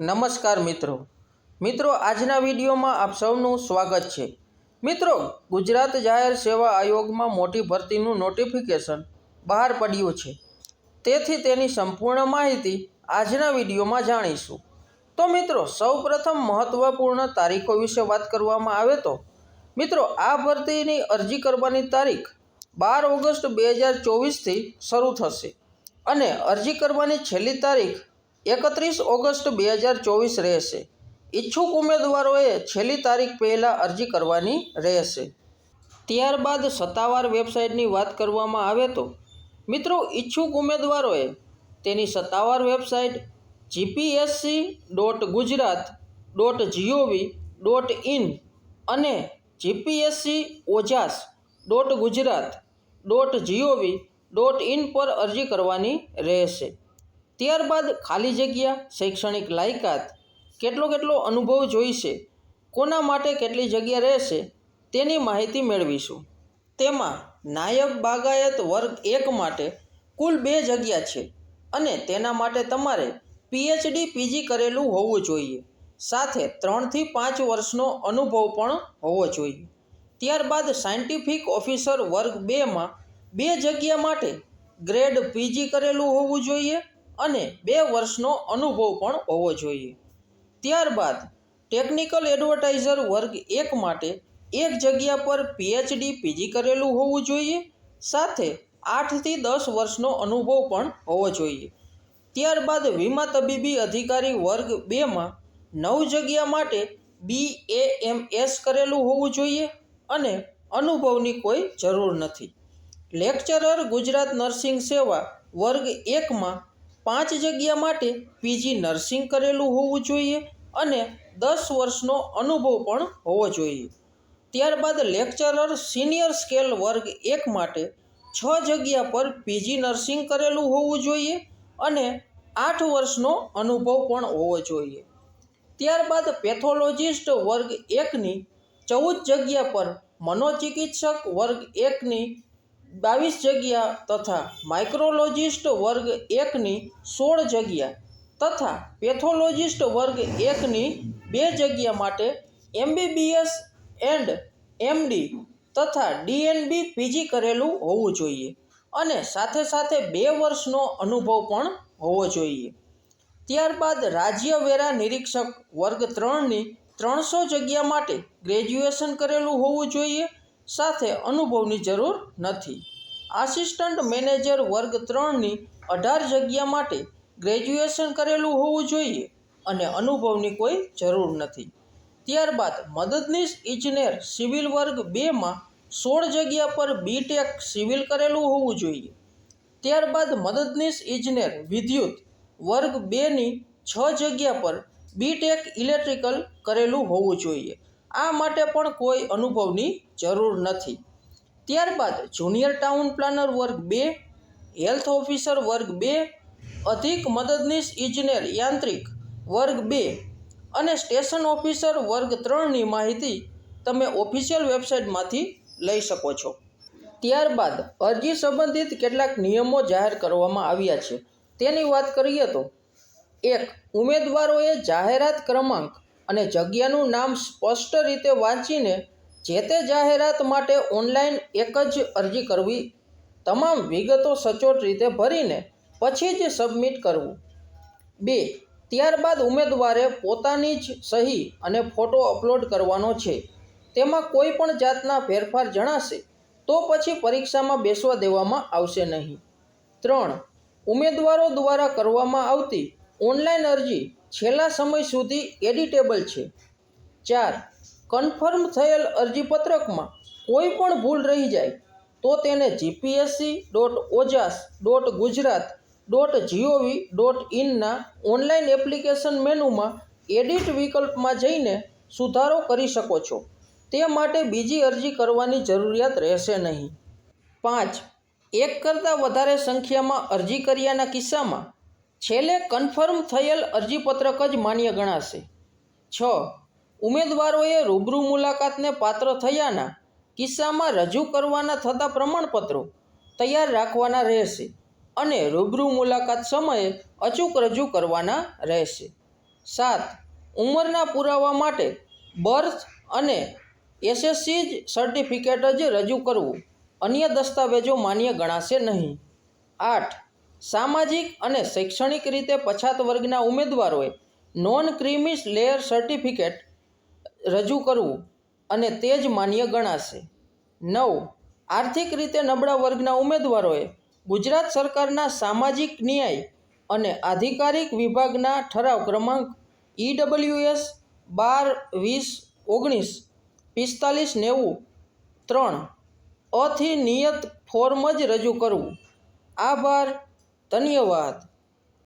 નમસ્કાર મિત્રો. મિત્રો, આજના વિડીયોમાં આપ સૌનું સ્વાગત છે. મિત્રો, ગુજરાત જાહેર સેવા આયોગમાં મોટી ભરતીનું નોટિફિકેશન બહાર પડ્યું છે. તેથી તેની સંપૂર્ણ માહિતી આજના વિડીયોમાં જાણીશું. તો મિત્રો, સૌપ્રથમ મહત્ત્વપૂર્ણ તારીખો વિશે વાત કરવામાં આવે તો, મિત્રો, આ ભરતીની અરજી કરવાની તારીખ બાર ઓગસ્ટ બે હજાર ચોવીસથી શરૂ થશે. અને અરજી કરવાની છેલ્લી તારીખ એકત્રીસ ઓગસ્ટ બે હજાર ચોવીસ રહેશે. ઈચ્છુક ઉમેદવારોએ છેલ્લી તારીખ પહેલાં અરજી કરવાની રહેશે. ત્યારબાદ સત્તાવાર વેબસાઇટની વાત કરવામાં આવે તો, મિત્રો ઈચ્છુક ઉમેદવારોએ તેની સત્તાવાર website GPSC dot Gujarat dot GOV dot in અને GPSC Ojas dot Gujarat dot GOV dot in પર અરજી કરવાની રહેશે. ત્યારબાદ ખાલી જગ્યા, શૈક્ષણિક લાયકાત, કેટલો કેટલો અનુભવ જોઈશે, કોના માટે કેટલી જગ્યા રહેશે, તેની માહિતી મેળવીશું. તેમાં નાયબ બાગાયત વર્ગ એક માટે કુલ બે જગ્યા છે અને તેના માટે તમારે પીએચડી પીજી કરેલું હોવું જોઈએ. સાથે ત્રણથી પાંચ વર્ષનો અનુભવ પણ હોવો જોઈએ. ત્યારબાદ સાયન્ટિફિક ઓફિસર વર્ગ બેમાં બે જગ્યા માટે ગ્રેડ પીજી કરેલું હોવું જોઈએ અને બે વર્ષનો અનુભવ પણ હોવો જોઈએ. ત્યારબાદ ટેકનિકલ એડવર્ટાઇઝર વર્ગ એક માટે એક જગ્યા પર પીએચડી પીજી કરેલું હોવું જોઈએ. સાથે આઠથી દસ વર્ષનો અનુભવ પણ હોવો જોઈએ. ત્યારબાદ વીમા તબીબી અધિકારી વર્ગ બેમાં નવ જગ્યા માટે બી એ એમ એસ કરેલું હોવું જોઈએ અને અનુભવની કોઈ જરૂર નથી. લેક્ચરર ગુજરાત નર્સિંગ સેવા વર્ગ એકમાં પાંચ જગ્યા માટે પીજી નર્સિંગ કરેલું હોવું જોઈએ અને દસ વર્ષનો અનુભવ પણ હોવો જોઈએ. ત્યારબાદ લેક્ચરર સિનિયર સ્કેલ વર્ગ એક માટે છ જગ્યા પર પીજી નર્સિંગ કરેલું હોવું જોઈએ અને આઠ વર્ષનો અનુભવ પણ હોવો જોઈએ. ત્યારબાદ પેથોલોજિસ્ટ વર્ગ એકની ચૌદ જગ્યા પર મનોચિકિત્સક વર્ગ એકની બાવીસ જગ્યા તથા માઇક્રોલોજિસ્ટ વર્ગ એકની સોળ જગ્યા તથા પેથોલોજિસ્ટ વર્ગ એકની બે જગ્યા માટે એમબીબીએસ એન્ડ એમડી તથા ડીએનબી પીજી કરેલું હોવું જોઈએ. અને સાથે સાથે બે વર્ષનો અનુભવ પણ હોવો જોઈએ. ત્યારબાદ રાજ્ય વેરા નિરીક્ષક વર્ગ ત્રણની ત્રણસો જગ્યા માટે ગ્રેજ્યુએશન કરેલું હોવું જોઈએ. સાથે અનુભવની જરૂર નથી. આસિસ્ટન્ટ મેનેજર વર્ગ ત્રણની અઢાર જગ્યા માટે ગ્રેજ્યુએશન કરેલું હોવું જોઈએ અને અનુભવની કોઈ જરૂર નથી. ત્યારબાદ મદદનીશ ઇજનેર સિવિલ વર્ગ બેમાં સોળ જગ્યા પર બીટેક સિવિલ કરેલું હોવું જોઈએ. ત્યારબાદ મદદનીશ ઇજનેર વિદ્યુત વર્ગ બેની છ જગ્યા પર બીટેક ઇલેક્ટ્રિકલ કરેલું હોવું જોઈએ. આ માટે પણ કોઈ અનુભવની જરૂર નથી. ત્યારબાદ જુનિયર ટાઉન પ્લાનર વર્ગ બે, હેલ્થ ઓફિસર વર્ગ બે, અધિક મદદનીશ ઇજનેર યાંત્રિક વર્ગ બે અને સ્ટેશન ઓફિસર વર્ગ ત્રણની માહિતી તમે ઓફિશિયલ વેબસાઇટમાંથી લઈ શકો છો. ત્યારબાદ અરજી સંબંધિત કેટલાક નિયમો જાહેર કરવામાં આવ્યા છે. તેની વાત કરીએ તો, એક, ઉમેદવારોએ જાહેરાત ક્રમાંક અને જગ્યાનું નામ સ્પષ્ટ રીતે વાંચીને જે તે જાહેરાત માટે ઓનલાઈન એક જ અરજી કરવી, તમામ વિગતો સચોટ રીતે ભરીને પછી જ સબમિટ કરવું. બે, ત્યારબાદ ઉમેદવારે પોતાની જ સહી અને ફોટો અપલોડ કરવાનો છે. તેમાં કોઈ પણ જાતના ફેરફાર જણાશે તો પછી પરીક્ષામાં બેસવા દેવામાં આવશે નહીં. ત્રણ, ઉમેદવારો દ્વારા કરવામાં આવતી ઓનલાઈન અરજી છેલ્લા સમય સુધી એડિટેબલ છે. ચાર, કન્ફર્મ થયેલ અરજીપત્રકમાં કોઈ પણ ભૂલ રહી જાય તો તેને GPSC dot Ojas dot Gujarat dot GOV dot ઇનના online application મેનુમાં એડિટ વિકલ્પમાં જઈને સુધારો કરી શકો છો. તે માટે બીજી અરજી કરવાની જરૂરિયાત રહેશે નહીં. પાંચ, એક કરતાં વધારે સંખ્યામાં અરજી કર્યાના કિસ્સામાં છેલ્લે કન્ફર્મ થયેલ અરજીપત્રક જ માન્ય ગણાશે. છ. ઉમેદવારોએ રૂબરૂ મુલાકાતને પાત્ર થયાના કિસ્સામાં રજૂ કરવાના થતા પ્રમાણપત્રો તૈયાર રાખવાના રહેશે અને રૂબરૂ મુલાકાત સમયે અચૂક રજૂ કરવાના રહેશે. સાત. ઉંમરના પુરાવા માટે બર્થ અને એસએસસી જ સર્ટિફિકેટ જ રજૂ કરવું અન્ય દસ્તાવેજો માન્ય ગણાશે નહીં. આઠ. સામાજિક અને શૈક્ષણિક રીતે પછાત વર્ગના ઉમેદવારોએ નોન ક્રિમિસ લેયર સર્ટિફિકેટ રજૂ કરવું અને તે જ માન્ય ગણાશે. નવ. આર્થિક રીતે નબળા વર્ગના ઉમેદવારોએ ગુજરાત સરકારના સામાજિક ન્યાય અને આધિકારિક વિભાગના ઠરાવ ક્રમાંક ઈડબલ્યુએસ બાર વીસ ઓગણીસ પિસ્તાલીસ નેવું ત્રણ અથી નિયત ફોર્મ જ રજૂ કરવું. આભાર. ધન્યવાદ.